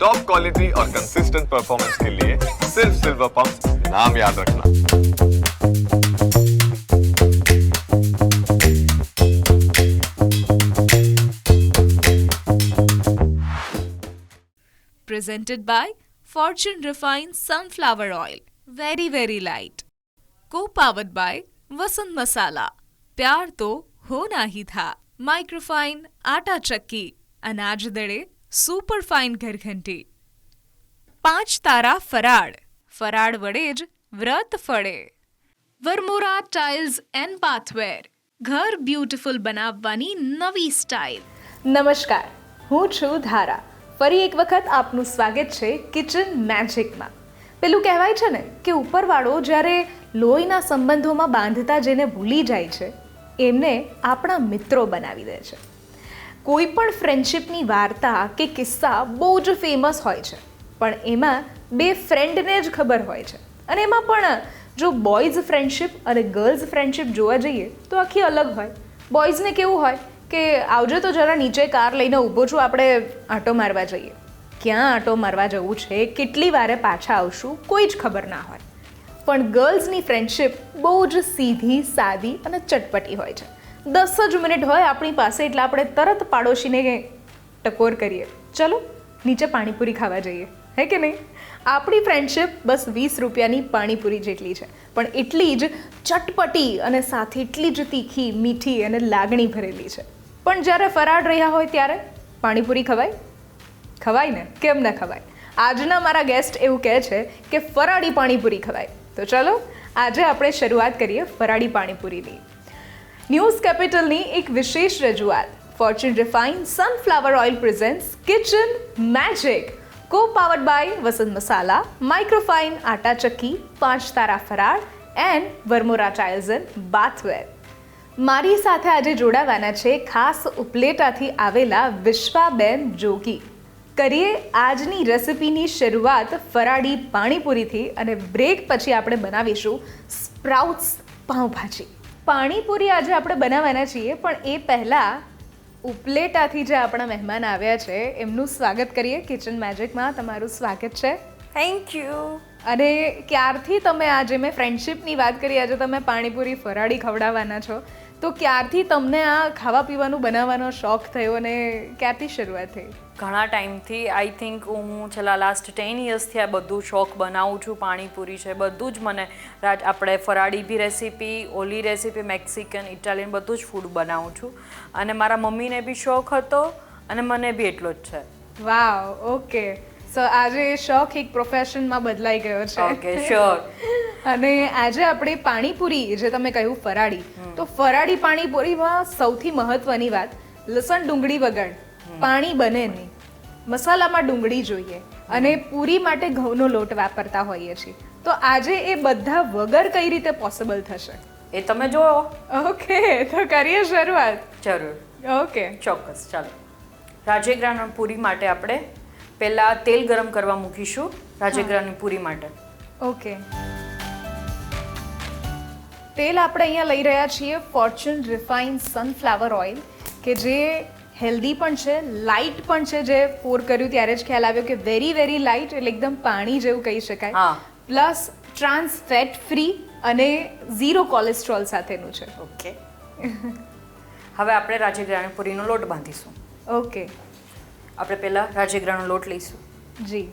Top quality और consistent performance के लिए सिर्फ़ सिल्वर पंप नाम याद रखना presented by Fortune Refined Sunflower Oil. Very, very light. Co powered by Vasant Masala. प्यार तो होना ही था माइक्रोफाइन आटा चक्की अनाज दड़े સુપર ફાઇન ઘરઘંટી. પાંચ તારા ફરાળ. ફરાળ વડે જ વ્રત ફળે. વરમોરા ટાઇલ્સ એન્ડ બાથવેર ઘર બ્યુટીફુલ બનાવવાની નવી સ્ટાઇલ. નમસ્કાર, હું છું ધારા. ફરી એક વખત આપનું સ્વાગત છે કિચન મેજિકમાં. પેલું કહેવાય છે ને કે ઉપરવાળો જ્યારે લોહીના સંબંધોમાં બાંધતા જેને ભૂલી જાય છે, એમને આપણા મિત્રો બનાવી દે છે. કોઈ પણ ફ્રેન્ડશિપની વાર્તા કે કિસ્સા બહુ જ ફેમસ હોય છે. પણ એમાં બે ફ્રેન્ડને જ ખબર હોય છે. અને એમાં પણ જો બોયઝ ફ્રેન્ડશિપ અને ગર્લ્સ ફ્રેન્ડશિપ જોવા જઈએ તો આખી અલગ હોય. બોયઝને કેવું હોય કે આવજો તો જરા નીચે કાર લઈને ઊભો છું, આપણે આંટો મારવા જઈએ. ક્યાં આંટો મારવા જવું છે, કેટલી વારે પાછા આવશું, કોઈ જ ખબર ના હોય. પણ ગર્લ્સની ફ્રેન્ડશિપ બહુ જ સીધી, સાદી અને ચટપટી હોય છે. દસ જ મિનિટ હોય આપણી પાસે, એટલે આપણે તરત પાડોશીને ટકોર કરીએ. ચલો, નીચે પાણીપુરી ખાવા જઈએ. હે કે નહીં? આપણી ફ્રેન્ડશિપ બસ વીસ રૂપિયાની પાણીપુરી જેટલી છે. પણ એટલી જ ચટપટી અને સાથે એટલી જ તીખી, મીઠી અને લાગણી ભરેલી છે. પણ જ્યારે ફરાળ રહ્યા હોય ત્યારે પાણીપુરી ખવાય? ખવાય ને? કેમ ન ખવાય? આજના મારા ગેસ્ટ એવું કહે છે કે ફરાળી પાણીપુરી ખવાય. તો ચલો, આજે આપણે શરૂઆત કરીએ ફરાળી પાણીપુરીની. ન્યૂઝ કેપિટલની એક વિશેષ રજૂઆત Fortune refine sunflower oil presents kitchen magic co powered by Vasant masala microfine atta ચક્કી પાંચ તારા ફરાળ and Varmora tiles and bathware મારી સાથે આજે જોડાવાના છે ખાસ ઉપલેટાથી આવેલા વિશ્વાબેન જોગી કરીએ આજની રેસિપીની શરૂઆત ફરાળી પાણીપુરીથી અને બ્રેક પછી આપણે બનાવીશું સ્પ્રાઉટ્સ પાઉંભાજી પાણીપુરી આજે આપણે બનાવવાના છીએ પણ એ પહેલાં ઉપલેટાથી જે આપણા મહેમાન આવ્યા છે એમનું સ્વાગત કરીએ. કિચન મેજિકમાં તમારું સ્વાગત છે. થેન્ક યુ અને ક્યારથી તમે આજે મેં ફ્રેન્ડશિપની વાત કરી આજે તમે પાણીપુરી ફરાળી ખવડાવવાના છો? તો ક્યારથી તમને આ ખાવા પીવાનું બનાવવાનો શોખ થયો અને ક્યારથી શરૂઆત થઈ? ઘણા ટાઈમથી આઈ થિંક હું છેલ્લા લાસ્ટ ટેન યર્સથી આ બધું શોખ બનાવું છું પાણીપુરી છે બધું જ મને રાજ આપણે ફરાળી બી રેસીપી ઓલી રેસીપી મેક્સિકન ઇટાલિયન બધું જ ફૂડ બનાવું છું. અને મારા મમ્મીને બી શોખ હતો અને મને બી એટલો જ છે. વાવ ઓકે. સો આજે એ શોખ એક પ્રોફેશનમાં બદલાઈ ગયો છે. ઓકે શ્યોર અને આજે આપણે પાણીપુરી જે તમે કહ્યું ફરાળી. તો ફરાળી પાણીપુરીમાં સૌથી મહત્વની વાત લસણ ડુંગળી વગર પાણી બને નહીં. મસાલામાં ડુંગળી જોઈએ અને પૂરી માટે ઘઉંનો લોટ વાપરતા હોઈએ છીએ. તો આજે એ બધા વગર કઈ રીતે પોસિબલ થશે? એ તમે જુઓ. ઓકે તો કરીએ શરૂઆત. જરૂર. ઓકે ચોક્કસ ચાલો. રાજેગ્રાના પૂરી માટે આપણે પહેલાં તેલ ગરમ કરવા મૂકીશું રાજેગ્રાની પૂરી માટે. ઓકે. તેલ આપણે અહીંયા લઈ રહ્યા છીએ ફોર્ચ્યુન રિફાઇન સનફ્લાવર ઓઇલ કે જે હેલ્ધી પણ છે લાઇટ પણ છે જે પોર કર્યું ત્યારે જ ખ્યાલ આવ્યો કે વેરી વેરી લાઇટ એટલે એકદમ પાણી જેવું કહી શકાય. હા. પ્લસ ટ્રાન્સ ફેટ ફ્રી અને ઝીરો કોલેસ્ટ્રોલ સાથેનું છે. ઓકે. હવે આપણે રાજેગ્રાની પૂરીનો લોટ બાંધીશું. ઓકે. આપણે પહેલાં રાજેગ્રાનો લોટ લઈશું. જી.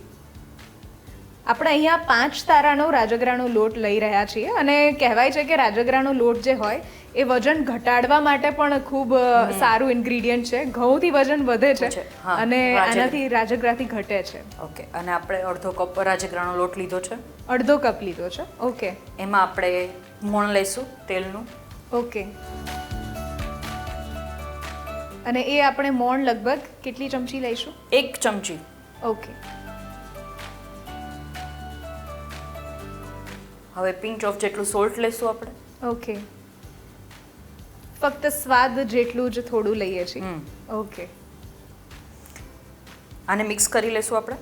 આપણે અહીંયા પાંચ તારાનો રાજગરાનો લોટ લઈ રહ્યા છીએ અને કહેવાય છે કે રાજગરાનો લોટ જે હોય એ વજન ઘટાડવા માટે પણ ખૂબ સારું ઇન્ગ્રીડિયન્ટ છે. ઘઉંથી વજન વધે છે, અને. આનાથી રાજગરાથી ઘટે છે. ઓકે. અને આપણે અડધો કપ રાજગરાનો લોટ લીધો છે? અડધો કપ લીધો છે. ઓકે. એમાં આપણે મોણ લઈશું તેલનું. ઓકે. અને એ આપણે મોણ લગભગ કેટલી ચમચી લઈશું? એક ચમચી. ઓકે. હવે પિંચ ઓફ જેટલું સોલ્ટ લઈશું આપણે. ઓકે. ફક્ત સ્વાદ જેટલું જ થોડું લઈએ છીએ. ઓકે. આને મિક્સ કરી લઈશું આપણે.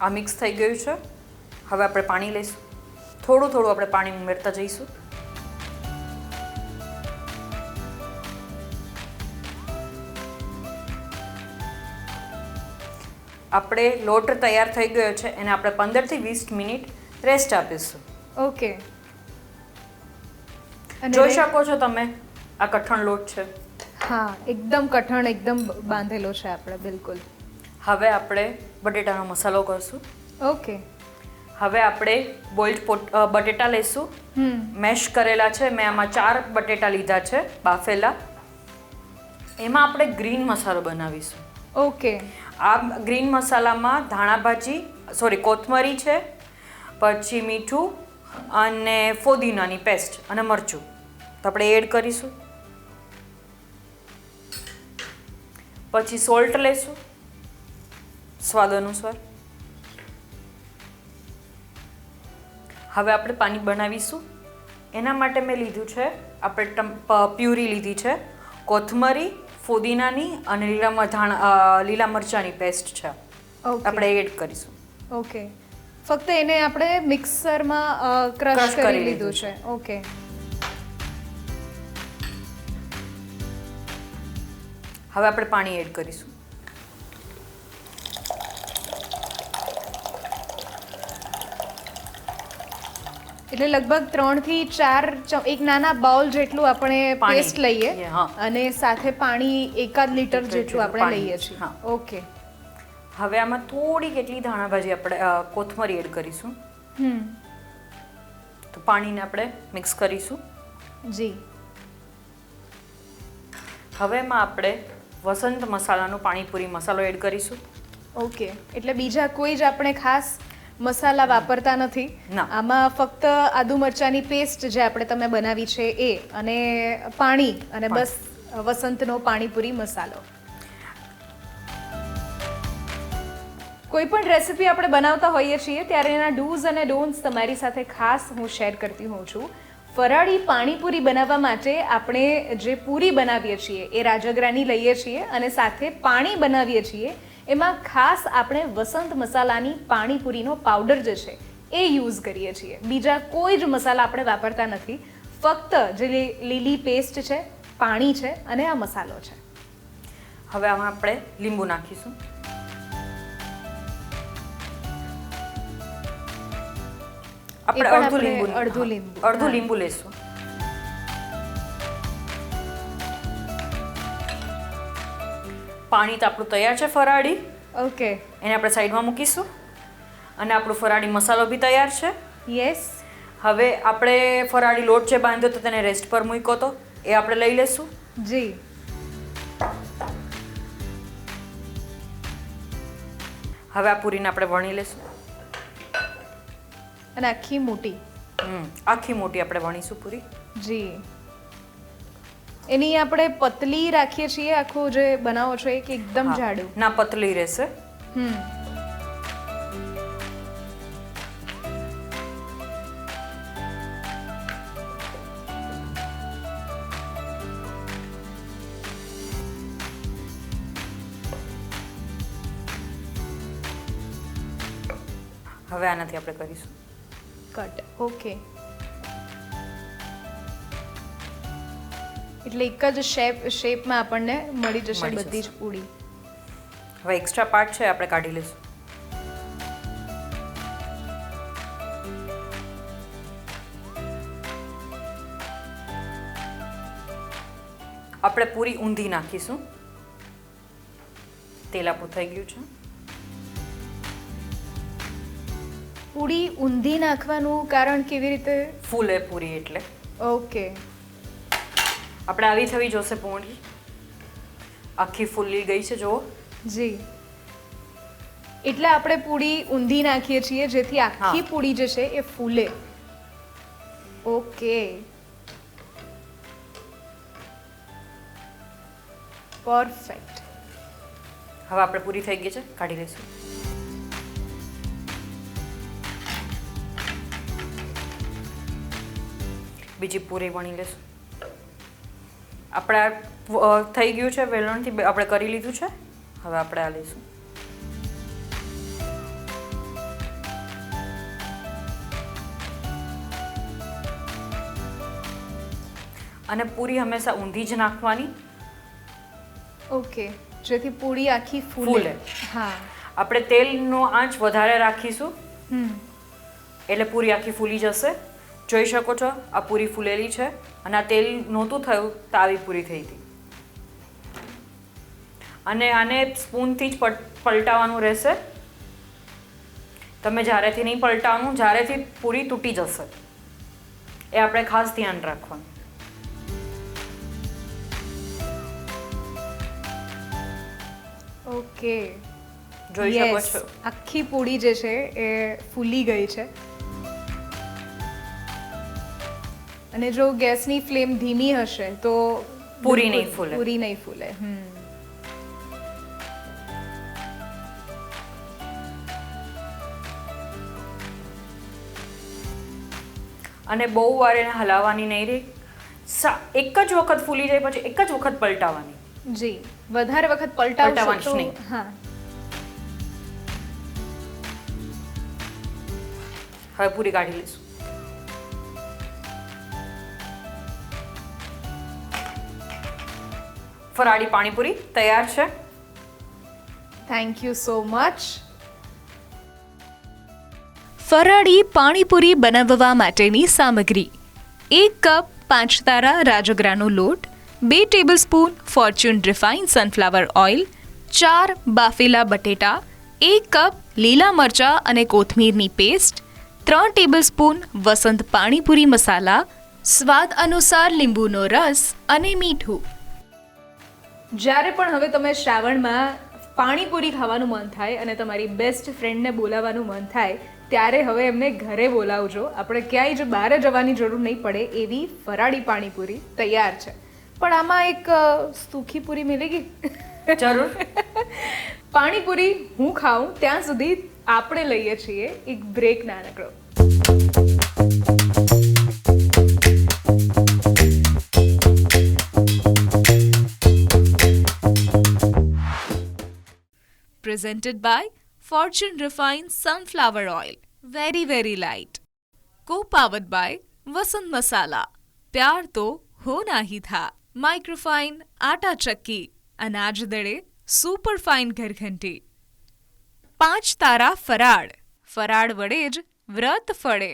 આ મિક્સ થઈ ગયું છે. હવે આપણે પાણી લઈશું. થોડું થોડું આપણે પાણી ઉમેરતા જઈશું. આપણે લોટ તૈયાર થઈ ગયો છે એને આપણે પંદરથી વીસ મિનિટ રેસ્ટ આપીશું. ઓકે. જોઈ શકો છો તમે આ કઠણ લોટ છે. હા એકદમ કઠણ એકદમ બાંધેલો છે આપણે બિલકુલ. હવે આપણે બટેટાનો મસાલો કરશું. ઓકે. હવે આપણે બોઇલ્ડ બટેટા લઈશું મેશ કરેલા છે મેં આમાં ચાર બટેટા લીધા છે બાફેલા. એમાં આપણે ગ્રીન મસાલો બનાવીશું. ઓકે. આ ગ્રીન મસાલામાં ધાણા ભાજી સોરી કોથમરી છે, પછી મીઠું અને ફોદીનાની પેસ્ટ અને મરચું. તો આપણે એડ કરીશું. પછી સોલ્ટ લઈશું સ્વાદ અનુસાર. હવે આપણે પાણી બનાવીશું. એના માટે મેં લીધું છે, આપણે પ્યુરી લીધી છે, કોથમરી ફોદીનાની અને લીલા મરધાણ લીલા મરચાંની પેસ્ટ છે. આપણે એડ કરીશું. ઓકે ફક્ત એને આપણે મિક્સરમાં ક્રશ કરી લીધું છે. ઓકે હવે આપણે પાણી એડ કરીશું. એટલે લગભગ ત્રણથી ચાર એક નાના બાઉલ જેટલું આપણે પાણી. પેસ્ટ લઈએ. અને સાથે પાણી એકાદ લીટર જેટલું આપણે લઈએ છીએ. ઓકે હવે આમાં થોડી કેટલી ધાણા ભાજી આપણે કોથમરી એડ કરીશું. હમ. તો પાણીને આપણે મિક્સ કરીશું. જી. હવે એમાં આપણે વસંત મસાલાનો પાણીપુરી મસાલો એડ કરીશું. ઓકે એટલે બીજા કોઈ જ આપણે ખાસ મસાલા વાપરતા નથી. આમાં ફક્ત આદુ મરચાની પેસ્ટ જે આપણે તમે બનાવી છે એ અને પાણી અને બસ વસંતનો પાણીપુરી મસાલો. કોઈ પણ રેસિપી આપણે બનાવતા હોઈએ છીએ ત્યારે એના ડૂઝ અને ડોન્ટ્સ તમારી સાથે ખાસ હું શેર કરતી હોઉં છું. ફરાળી પાણીપુરી બનાવવા માટે આપણે જે પૂરી બનાવીએ છીએ એ રાજગરાની લઈએ છીએ અને સાથે પાણી બનાવીએ છીએ એમાં ખાસ આપણે વસંત મસાલાની પાણીપુરીનો પાવડર જે છે એ યુઝ કરીએ છીએ. બીજા કોઈ જ મસાલા આપણે વાપરતા નથી. ફક્ત જે લીલી પેસ્ટ છે પાણી છે અને આ મસાલો છે. હવે આમાં આપણે લીંબુ નાખીશું. આપણે પણ અડધું લીંબુ અડધું લીંબુ, અડધું લીંબુ લેશું. પાણી તો આપણું તૈયાર છે ફરાળી. ઓકે એને આપણે સાઈડમાં મૂકીશું. અને આપણું ફરાળી મસાલો બી તૈયાર છે. યસ હવે આપણે ફરાળી લોટ જે બાંધ્યો તો તેને રેસ્ટ પર મૂક્યો તો એ આપણે લઈ લેશું. જી. હવે આ પૂરીને આપણે વણી લેશું. અને આખી મોટી. હમ આખી મોટી આપણે વણીશું પૂરી. જી. એની આપણે પતલી રાખીએ છીએ આખું જે બનાવો છો એ કે એકદમ જાડું. ના પતલી રહેશે. હમ. હવે આનાથી આપણે કરીશું. કટ ઓકે એટલે એક જ શેપ શેપમાં આપણને મળી જશે બધી જ. પૂરી હવે એક્સ્ટ્રા પાર્ટ છે આપણે કાઢી લઈશું. આપણે પૂરી ઊંધી નાખીશું. તેલ આપણું થઈ ગયું છે. પૂરી ઊંધી નાખવાનું કારણ કેવી રીતે? ફૂલે પૂરી એટલે. ઓકે આપણે આવી થવી જોશે પૂંડી. આખી ફૂલી ગઈ છે જો જી. એટલે આપણે પૂરી ઊંધી નાખીએ છીએ જેથી આખી પૂડી જે છે એ ફૂલે. ઓકે. પરફેક્ટ. હવે આપણે પૂરી થઈ ગઈ છે કાઢી લઈશું. બીજી પૂરી વણી લેશું. આપણે થઈ ગયું છે વેલણથી આપણે કરી લીધું છે. હવે આપણે આ લઈશું. અને પૂરી હંમેશા ઊંધી જ નાખવાની. ઓકે. જેથી પૂરી આખી ફૂલે. હા. આપણે તેલનો આંચ વધારે રાખીશું. એટલે પૂરી આખી ફૂલી જશે. જોઈ શકો છો આ પૂરી ફૂલેલી છે અને આ તેલ નહોતું થયું તો આવી પૂરી થઈ હતી. અને આને સ્પૂનથી જ પલટાવવાનું રહેશે. તમે જ્યારેથી નહીં પલટાવવાનું જ્યારેથી પૂરી તૂટી જશે. એ આપણે ખાસ ધ્યાન રાખવાનું. ઓકે જોઈ શકો છો. આખી પૂરી જે છે એ ફૂલી ગઈ છે. અને જો ગેસની ફ્લેમ ધીમી હશે તો પૂરી નહીં ફૂલે. પૂરી નહીં ફૂલે હમ. અને બહુ વાર એને હલાવવાની નહીં રહી. એક જ વખત ફૂલી જાય પછી એક જ વખત પલટાવવાની જી વધારે વખત પલટાવવાનું નહીં. હા. હવે પૂરી કાઢી લઈશું. ફરાળી પાણીપુરી તૈયાર છે. થેન્ક યુ સો મચ ફરાળી પાણીપુરી બનાવવા માટેની સામગ્રી. એક કપ પાંચ તારા રાજગરાનો લોટ, બે tablespoon Fortune refine sunflower oil, ચાર બાફેલા બટેટા, એક કપ લીલા મરચાં અને કોથમીરની પેસ્ટ, ત્રણ ટેબલસ્પૂન વસંત પાણીપુરી મસાલા, સ્વાદ અનુસાર લીંબુનો રસ અને મીઠું. જ્યારે પણ હવે તમે શ્રાવણમાં પાણીપુરી ખાવાનું મન થાય અને તમારી બેસ્ટ ફ્રેન્ડને બોલાવવાનું મન થાય ત્યારે હવે એમને ઘરે બોલાવજો. આપણે ક્યાંય જ બહાર જવાની જરૂર નહીં પડે એવી ફરાળી પાણીપુરી તૈયાર છે. પણ આમાં એક સુખી પૂરી મિલેગી? જરૂર. પાણીપુરી હું ખાઉં ત્યાં સુધી આપણે લઈએ છીએ એક બ્રેક નાનકડો. presented by Fortune Refined Sunflower Oil. Very, very light. Co powered by Vasant Masala. પ્યાર તો હોના હી થા માઇક્રોફાઇન આટા ચક્કી અનાજ દળે સુપરફાઇન ઘરઘંટી પાંચ તારા ફરાળ ફરાળ વડે જ વ્રત ફળે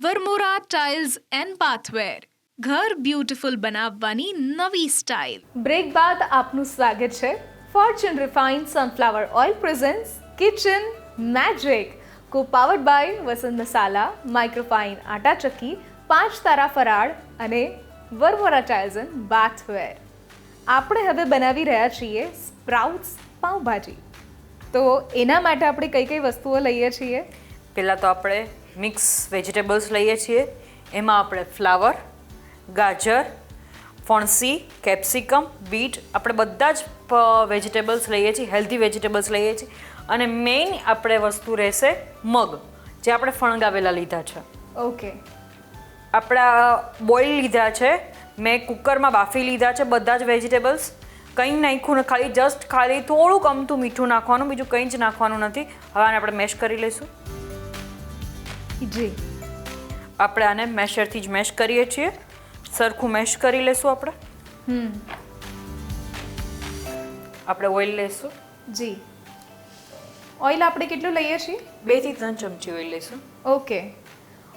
વરમોરા ટાઇલ્સ એન્ડ બાથવેર ઘર બ્યુટિફુલ બનાવવાની નવી સ્ટાઇલ બ્રેક બાદ આપનું સ્વાગત છે Fortune Refined sunflower oil presents kitchen Magic. Co powered by Vasant masala microfine atta Chakki, પાંચ તારા ફરાળ અને વરમોરા એન્ડ બાથવેર આપણે હવે બનાવી રહ્યા છીએ સ્પ્રાઉટ્સ પાઉંભાજી. તો એના માટે આપણે કઈ કઈ વસ્તુઓ લઈએ છીએ? પહેલાં તો આપણે મિક્સ વેજીટેબલ્સ લઈએ છીએ. એમાં આપણે ફ્લાવર ગાજર ફણસી કેપ્સિકમ બીટ આપણે બધા જ વેજીટેબલ્સ લઈએ છીએ હેલ્ધી વેજીટેબલ્સ લઈએ છીએ. અને મેઇન આપણે વસ્તુ રહેશે મગ જે આપણે ફણગાવેલા લીધા છે. ઓકે. આપણા બોઇલ લીધા છે મેં કુકરમાં બાફી લીધા છે બધા જ વેજીટેબલ્સ. કંઈ નાખ્યું ને ખાલી જસ્ટ ખાલી થોડુંક અમથું મીઠું નાખવાનું બીજું કંઈ જ નાખવાનું નથી. હવે આને આપણે મેશ કરી લઈશું. જી. આપણે આને મેશરથી જ મેશ કરીએ છીએ. સરખું મેશ કરી લેશું આપણે? હમ. આપણે ઓઇલ લઈશું જી. ઓઇલ આપણે કેટલું લઈએ છીએ? બેથી ત્રણ ચમચી ઓઇલ લઈશું ઓકે.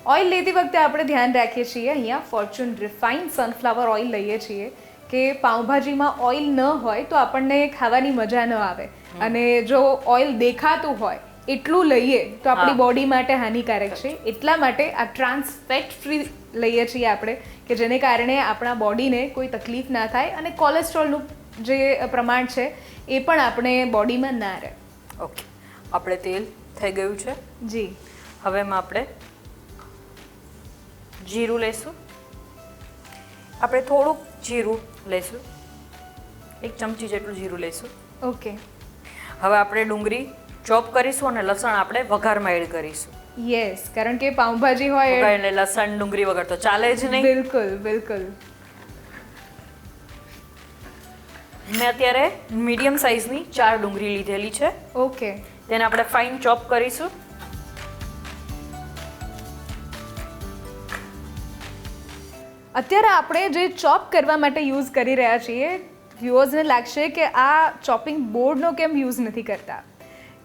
ઓઇલ લેતી વખતે આપણે ધ્યાન રાખીએ છીએ અહીંયા ફોર્ચ્યુન રિફાઇન સનફ્લાવર ઓઇલ લઈએ છીએ કે પાઉંભાજીમાં ઓઇલ ન હોય તો આપણને ખાવાની મજા ન આવે. અને જો ઓઇલ દેખાતું હોય એટલું લઈએ તો આપણી બોડી માટે હાનિકારક છે. એટલા માટે આ ટ્રાન્સ ફેટ ફ્રી લઈએ છીએ આપણે કે જેને કારણે આપણા બોડીને કોઈ તકલીફ ના થાય અને કોલેસ્ટ્રોલનું જે પ્રમાણ છે એ પણ આપણે બોડીમાં ના રહે. ઓકે આપણે તેલ થઈ ગયું છે. જી. હવે એમાં આપણે જીરું લઈશું. આપણે થોડુંક જીરું લઈશું. એક ચમચી જેટલું જીરું લઈશું. ઓકે હવે આપણે ડુંગળી ચોપ કરીશું અને લસણ આપણે વઘારમાં એડ કરીશું. યસ કારણ કે પાઉંભાજી હોય એટલે લસણ ડુંગળી વગર તો ચાલે જ નહીં. બિલકુલ બિલકુલ. મેં અત્યારે મીડિયમ સાઇઝની ચાર ડુંગળી લીધેલી છે. ઓકે. તેને આપણે ફાઇન ચોપ કરીશું. અત્યારે આપણે જે ચોપ કરવા માટે યુઝ કરી રહ્યા છીએ વ્યુઅર્સને લાગશે કે આ ચોપિંગ બોર્ડનો કેમ યુઝ નથી કરતા?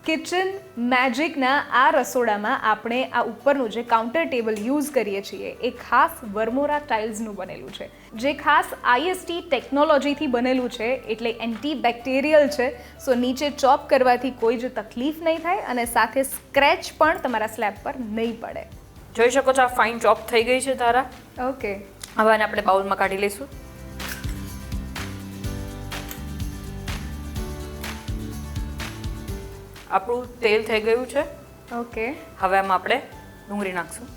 કિચન મેજિકના આ રસોડામાં આપણે આ ઉપરનું જે કાઉન્ટર ટેબલ યુઝ કરીએ છીએ એ ખાસ વર્મોરા ટાઇલ્સનું બનેલું છે. જે ખાસ આઈએસટી ટેકનોલોજીથી બનેલું છે એટલે એન્ટી બેક્ટેરિયલ છે સો નીચે ચોપ કરવાથી કોઈ જ તકલીફ નહીં થાય અને સાથે સ્ક્રેચ પણ તમારા સ્લેબ પર નહીં પડે. જોઈ શકો છો આ ફાઇન ચોપ થઈ ગઈ છે તારા. ઓકે હવે આપણે બાઉલમાં કાઢી લઈશું. આપણું તેલ થઈ ગયું છે. ઓકે. હવે આમાં આપણે ડુંગળી નાખશું.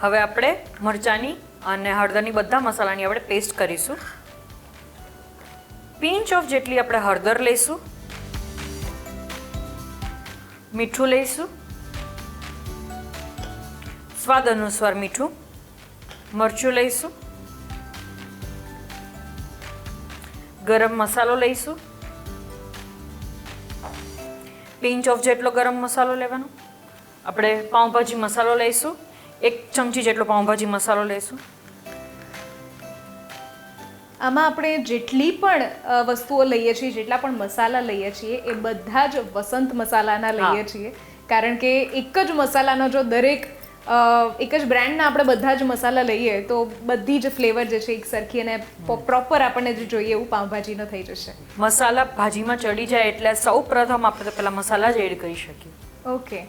હવે આપણે મરચાંની અને હળદરની બધા મસાલાની આપણે પેસ્ટ કરીશું. પિંચ ઓફ જેટલી આપણે હળદર લઈશું. મીઠું લઈશું. સ્વાદ અનુસાર મીઠું. મરચું લઈશું. ગરમ મસાલો લઈશું. પિંચ ઓફ જેટલો ગરમ મસાલો લેવાનો. આપણે પાઉંભાજી મસાલો લઈશું. એક ચમચી જેટલો પાઉંભાજી મસાલો લઈશું. આમાં આપણે જેટલી પણ વસ્તુઓ લઈએ છીએ જેટલા પણ મસાલા લઈએ છીએ એ બધા જ વસંત મસાલાના લઈએ છીએ. કારણ કે એક જ મસાલાનો જો દરેક એક જ બ્રાન્ડના આપણે બધા જ મસાલા લઈએ તો બધી જ ફ્લેવર જે છે એક સરખી અને પ્રોપર આપણને જે જોઈએ એવું પાઉંભાજીનો થઈ જશે. મસાલા ભાજીમાં ચડી જાય એટલે સૌ પ્રથમ આપણે પહેલાં મસાલા જ એડ કરી શકીએ. ઓકે.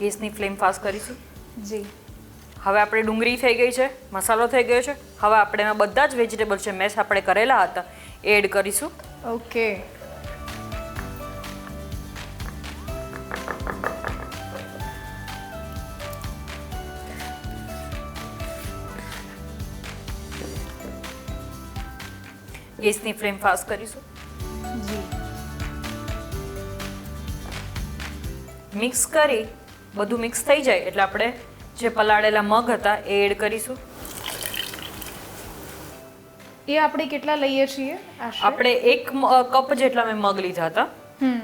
ગેસની ફ્લેમ ફાસ્ટ કરીશું. જી. હવે આપણે ડુંગળી થઈ ગઈ છે મસાલો થઈ ગયો છે. હવે આપણે એમાં બધા જ વેજીટેબલ છે મેશ આપણે કરેલા હતા એડ કરીશું. ઓકે. ગેસની ફ્લેમ ફાસ્ટ કરીશું. મિક્સ કરી બધું મિક્સ થઈ જાય એટલે આપણે જે પલાળેલા મગ હતા એ એડ કરીશું. એ આપણે કેટલા લઈએ છીએ? આપણે એક કપ જેટલા મેં મગ લીધા હતા. હમ.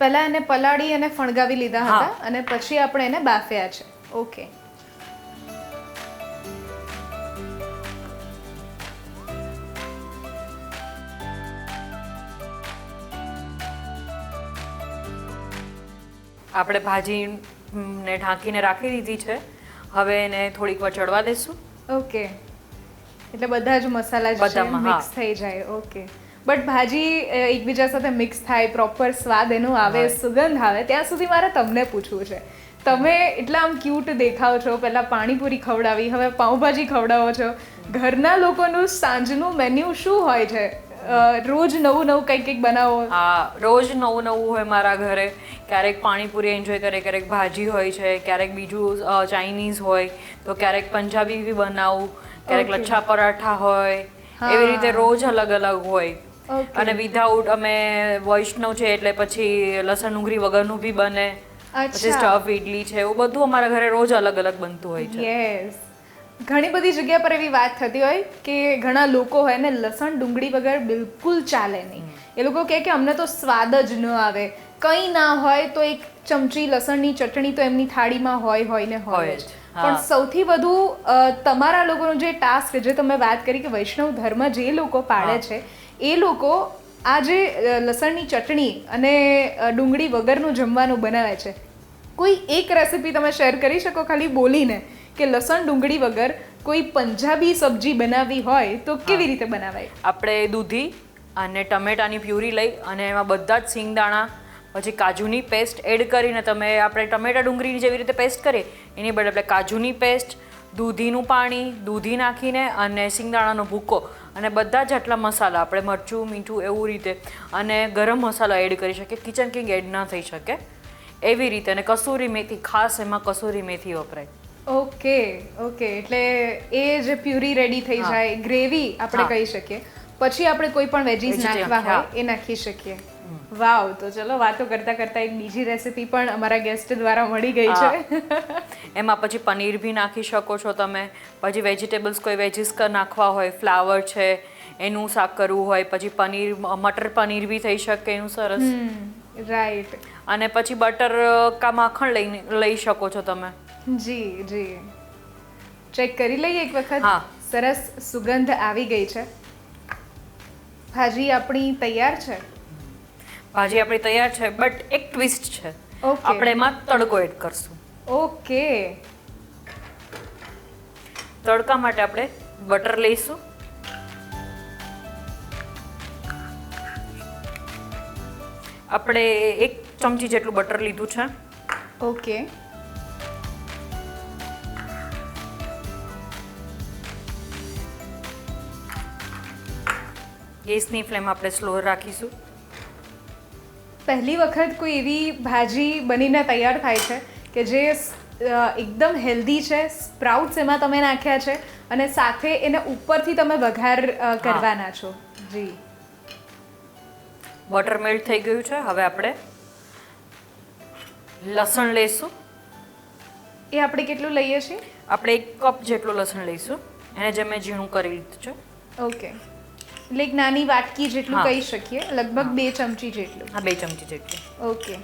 પહેલા એને પલાળી અને ફણગાવી લીધા હતા અને પછી આપણે એને બાફ્યા છે. ઓકે. આપણે ભાજીને ઢાંકીને રાખી દીધી છે. હવે એને થોડીક વાર ચડવા દેશું. ઓકે. એટલે બધા જ મસાલા જે છે મિક્સ થઈ જાય. ઓકે. બટ ભાજી એકબીજા સાથે મિક્સ થાય પ્રોપર સ્વાદ એનો આવે સુગંધ આવે ત્યાં સુધી મારે તમને પૂછવું છે. તમે એટલા આમ ક્યુટ દેખાવ છો પહેલા પાણીપુરી ખવડાવી હવે પાઉંભાજી ખવડાવો છો. ઘરના લોકોનું સાંજનું મેન્યુ શું હોય છે? રોજ નવું નવું કંઈક કંઈક બનાવો. હા રોજ નવું નવું હોય મારા ઘરે. ક્યારેક પાણીપુરી એન્જોય કરે ક્યારેક ભાજી હોય છે ક્યારેક બીજું ચાઇનીઝ હોય તો ક્યારેક પંજાબી બી બનાવું ક્યારેક લચ્છા પરાઠા હોય એવી રીતે રોજ અલગ અલગ હોય. અને વિધાઉટ અમે વૈષ્ણવ છે એટલે પછી લસણ ડુંગળી વગરનું બી બને. પછી. સ્ટફ ઇડલી છે એવું બધું અમારા ઘરે રોજ અલગ અલગ બનતું હોય છે. યસ ઘણી બધી જગ્યા પર એવી વાત થતી હોય કે ઘણા લોકો હોય ને લસણ ડુંગળી વગર બિલકુલ ચાલે નહીં. એ લોકો કહે કે અમને તો સ્વાદ જ ન આવે. કંઈ ના હોય તો એક ચમચી લસણની ચટણી તો એમની થાળીમાં હોય હોય ને હોય જ, પણ સૌથી વધુ તમારા લોકોનો જે ટાસ્ક જે તમે વાત કરી કે વૈષ્ણવ ધર્મ જે લોકો પાળે છે એ લોકો આ જે લસણની ચટણી અને ડુંગળી વગરનું જમવાનું બનાવે છે. કોઈ એક રેસિપી તમે શેર કરી શકો ખાલી બોલીને? કે લસણ ડુંગળી વગર કોઈ પંજાબી સબ્જી બનાવવી હોય તો કેવી રીતે બનાવાય? આપણે દૂધી અને ટમેટાની પ્યુરી લઈ અને એમાં બધા જ સિંગદાણા પછી કાજુની પેસ્ટ એડ કરીને તમે આપણે ટમેટા ડુંગળીની જેવી રીતે પેસ્ટ કરીએ એની બદલે આપણે કાજુની પેસ્ટ દૂધીનું પાણી દૂધી નાખીને અને સિંગદાણાનો ભૂકો અને બધા જ આટલા મસાલા આપણે મરચું મીઠું એવું રીતે અને ગરમ મસાલો એડ કરી શકીએ કિચન કિંગ એડ ના થઈ શકે. એવી રીતે અને કસૂરી મેથી ખાસ એમાં કસૂરી મેથી વપરાય. ઓકે ઓકે એટલે એ જે પ્યુરી રેડી થઈ જાય ગ્રેવી આપણે કહી શકીએ. પછી આપણે કોઈ પણ વેજીસ નાખવા હોય એ નાખી શકીએ. વાવ તો ચલો વાતો કરતા કરતા એક બીજી રેસિપી પણ અમારા ગેસ્ટ દ્વારા મળી ગઈ છે. એમાં પછી પનીર બી નાખી શકો છો તમે. પછી વેજીટેબલ્સ કોઈ વેજીસ નાખવા હોય ફ્લાવર છે એનું શાક કરવું હોય પછી પનીર મટર પનીર બી થઈ શકે એનું સરસ. રાઈટ અને પછી બટર કા માખણ લઈને લઈ શકો છો તમે. જી જી. ચેક કરી લઈએ એક વખત. હા. સરસ સુગંધ આવી ગઈ છે. ભાજી આપણી તૈયાર છે? ભાજી આપણી તૈયાર છે બટ એક ટ્વિસ્ટ છે. આપણે એમાં તડકો એડ કરશું. ઓકે તડકા માટે આપણે બટર લઈશું. આપણે એક ચમચી જેટલું બટર લીધું છે. ઓકે ગેસની ફ્લેમ આપણે સ્લો રાખીશું. પહેલી વખત કોઈ એવી ભાજી બનીને તૈયાર થાય છે કે જે એકદમ હેલ્ધી છે સ્પ્રાઉટ્સ એમાં તમે નાખ્યા છે અને સાથે એને ઉપરથી તમે વઘાર કરવાના છો. જી. બટર મેલ્ટ થઈ ગયું છે. હવે આપણે લસણ લઈશું. એ આપણે કેટલું લઈએ છીએ? આપણે એક કપ જેટલું લસણ લઈશું. એને જે મેં ઝીણું કરી લીધું છે. ઓકે. એક નાની વાટકી જેટલું કહી શકીએ લગભગ બે ચમચી જેટલું. હા બે ચમચી જેટલું. ઓકે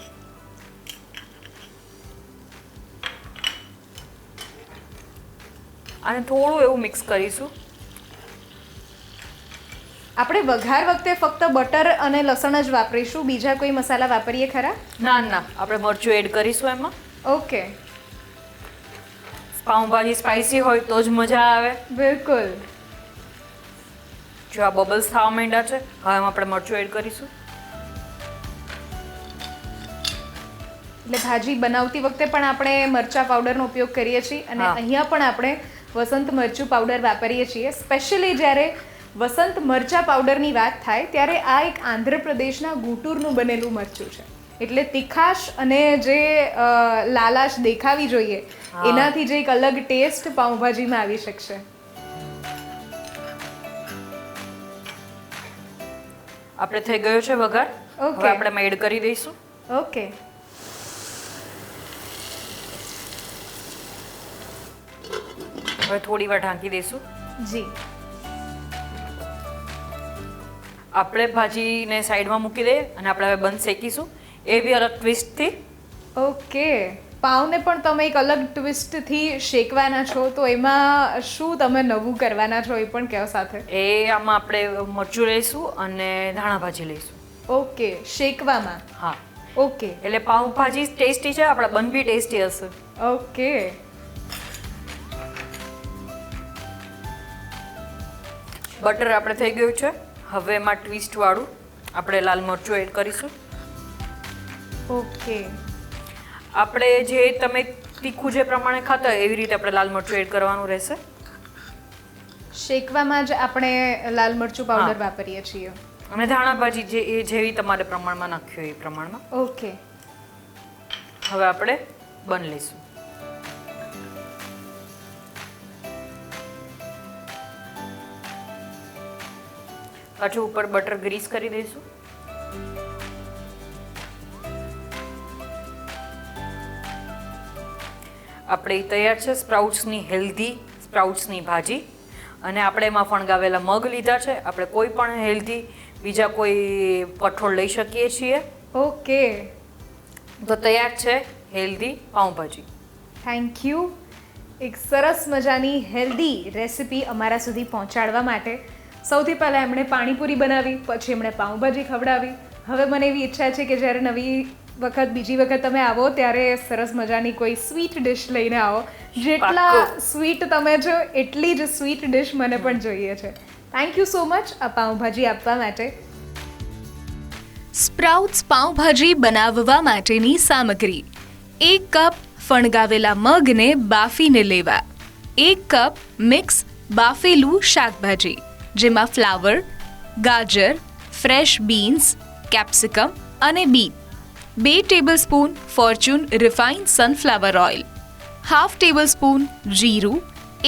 અને થોડું એવું મિક્સ કરીશું. આપણે વઘાર વખતે ફક્ત બટર અને લસણ જ વાપરીશું. બીજા કોઈ મસાલા વાપરીએ ખરા? ના ના. આપણે મરચું એડ કરીશું એમાં. ઓકે પાઉંભાજી સ્પાઇસી હોય તો જ મજા આવે. બિલકુલ. જો આ બબલ્સ થવા માંડ્યા છે હવે આપણે મરચું એડ કરીશું. એટલે ભાજી બનાવતી વખતે પણ આપણે મરચા પાવડરનો ઉપયોગ કરીએ છીએ અને અહીંયા પણ આપણે વસંત મરચું પાવડર વાપરીએ છીએ. સ્પેશિયલી જ્યારે વસંત મરચા પાવડરની વાત થાય ત્યારે આ એક આંધ્રપ્રદેશના ગુટુરનું બનેલું મરચું છે. એટલે તીખાશ અને જે લાલાશ દેખાવી જોઈએ એનાથી જે એક અલગ ટેસ્ટ પાઉંભાજીમાં આવી શકશે. આપણે થઈ ગયો છે વઘાર. હવે આપણે એમાં એડ કરી દઈશું. ઓકે હવે થોડી વાર ઢાંકી દઈશું. જી. આપણે ભાજીને સાઈડમાં મૂકી દઈએ અને આપણે હવે બંધ શેકીશું. એ બી અલગ ટ્વિસ્ટથી ઓકે પાવને પણ તમે એક અલગ ટ્વિસ્ટથી શેકવાના છો તો એમાં શું તમે નવું કરવાના છો એ પણ કહો સાથે? એ આમાં આપણે મરચું લઈશું અને ધાણા ભાજી લઈશું. ઓકે શેકવામાં? હા. ઓકે. એટલે પાઉંભાજી ટેસ્ટી છે આપણા બન બી ટેસ્ટી હશે. ઓકે. બટર આપણે થઈ ગયું છે. હવે એમાં ટ્વિસ્ટ વાળું આપણે લાલ મરચું એડ કરીશું. ઓકે. આપણે જે તમે તીખું જે પ્રમાણે ખાતા હોય એવી રીતે આપણે લાલ મરચું એડ કરવાનું રહેશે. શેકવામાં જ આપણે લાલ મરચું પાવડર વાપરીએ છીએ. અને ધાણા ભાજી જે એ જેવી તમારે પ્રમાણમાં નાખ્યું એ પ્રમાણમાં. ઓકે. હવે આપણે બન લઈશું. પાછું ઉપર બટર ગ્રીસ કરી દઈશું. આપણે તૈયાર છે સ્પ્રાઉટ્સની હેલ્ધી સ્પ્રાઉટ્સની ભાજી. અને આપણે એમાં ફણગાવેલા મગ લીધા છે. આપણે કોઈ પણ હેલ્ધી બીજા કોઈ કઠોળ લઈ શકીએ છીએ. ઓકે. તો તૈયાર છે હેલ્ધી પાઉંભાજી. થેન્ક યુ એક સરસ મજાની હેલ્ધી રેસિપી અમારા સુધી પહોંચાડવા માટે. સૌથી પહેલાં એમણે પાણીપુરી બનાવી પછી એમણે પાઉંભાજી ખવડાવી. હવે મને એવી ઈચ્છા છે કે જ્યારે નવી વખત બીજી વખત તમે આવો ત્યારે સરસ મજાની કોઈ સ્વીટ ડિશ લઈને આવો. જેટલા સ્વીટ તમે છો એટલી જ સ્વીટ ડિશ મને પણ જોઈએ છે. થેન્ક યુ સો મચ આ પાઉંભાજી આપવા માટે. સ્પ્રાઉટ્સ પાઉંભાજી બનાવવા માટેની સામગ્રી. એક કપ ફણગાવેલા મગને બાફીને લેવા. એક કપ મિક્સ બાફેલું શાકભાજી જેમાં ફ્લાવર ગાજર ફ્રેશ બીન્સ કેપ્સિકમ અને બીટ બે tablespoon Fortune refined sunflower oil half tablespoon જીરું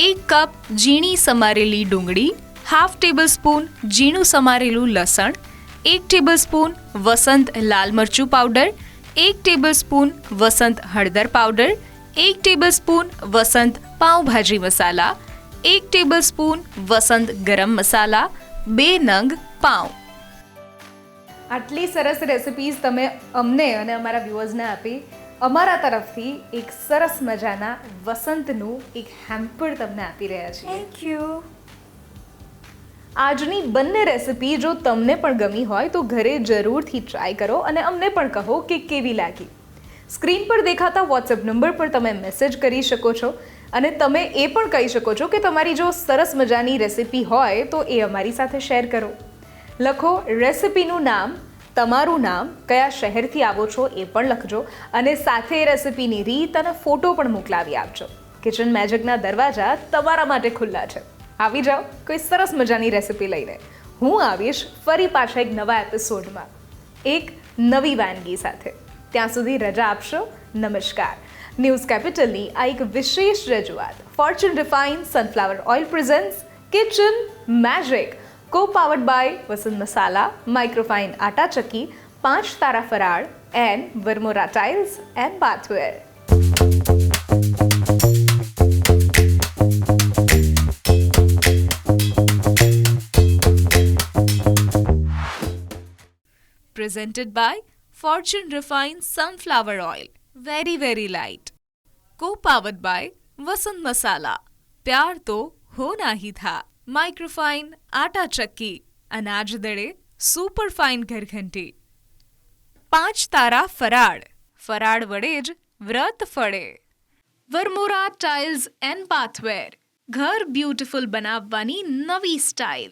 એક કપ ઝીણી સમારેલી ડુંગળી હાફ ટેબલ સ્પૂન ઝીણું સમારેલું લસણ એક ટેબલ સ્પૂન વસંત લાલ મરચું પાવડર એક ટેબલ સ્પૂન વસંત હળદર પાવડર એક ટેબલ સ્પૂન વસંત પાઉંભાજી મસાલા એક ટેબલ સ્પૂન વસંત ગરમ મસાલા, બે નંગ પાઉં. આટલી સરસ રેસિપીઝ તમે અમને અને અમારા વ્યુઅર્સને આપી. અમારા તરફથી એક સરસ મજાના વસંતનું એક હેમ્પર તમને આપી રહ્યા છીએ. થેન્ક યુ આજની બંને રેસિપી જો તમને પણ ગમી હોય તો ઘરે જરૂરથી ટ્રાય કરો અને અમને પણ કહો કે કેવી લાગી. સ્ક્રીન પર દેખાતા વોટ્સએપ નંબર પર તમે મેસેજ કરી શકો છો અને તમે એ પણ કહી શકો છો કે તમારી જો સરસ મજાની રેસિપી હોય તો એ અમારી સાથે શેર કરો. લખો, રેસિપીનું નામ, તમારું નામ, કયા શહેરથી આવો છો એ પણ લખજો અને સાથે રેસિપીની રીત અને ફોટો પણ મોકલાવી આપજો. કિચન મેજિકના દરવાજા તમારા માટે ખુલ્લા છે. આવી જાઓ, કોઈ સરસ મજાની રેસિપી લઈને. હું આવીશ ફરી પાછા એક નવા એપિસોડમાં. એક નવી વાનગી સાથે. ત્યાં સુધી રજા આપશો. નમસ્કાર. ન્યૂઝ કેપિટલની આ એક વિશેષ રજૂઆત. Fortune refine sunflower oil presents kitchen magic. Co powered by Vasant Masala microfine આટા ચક્કી પાંચ તારા ફરાળ and Varmora tiles and bathware presented by Fortune Refined Sunflower Oil. Very, very light. Co-powered by Vasant Masala. प्यार तो होना ही था microfine આટા ચક્કી અનાજ દળે સુપર ફાઇન ઘરઘંટી પાંચ તારા ફરાળ ફરાળ વડે જ વ્રત ફળે વરમોરા ટાઇલ્સ એન્ડ બાથવેર ઘર બ્યુટીફુલ બનાવવાની નવી સ્ટાઇલ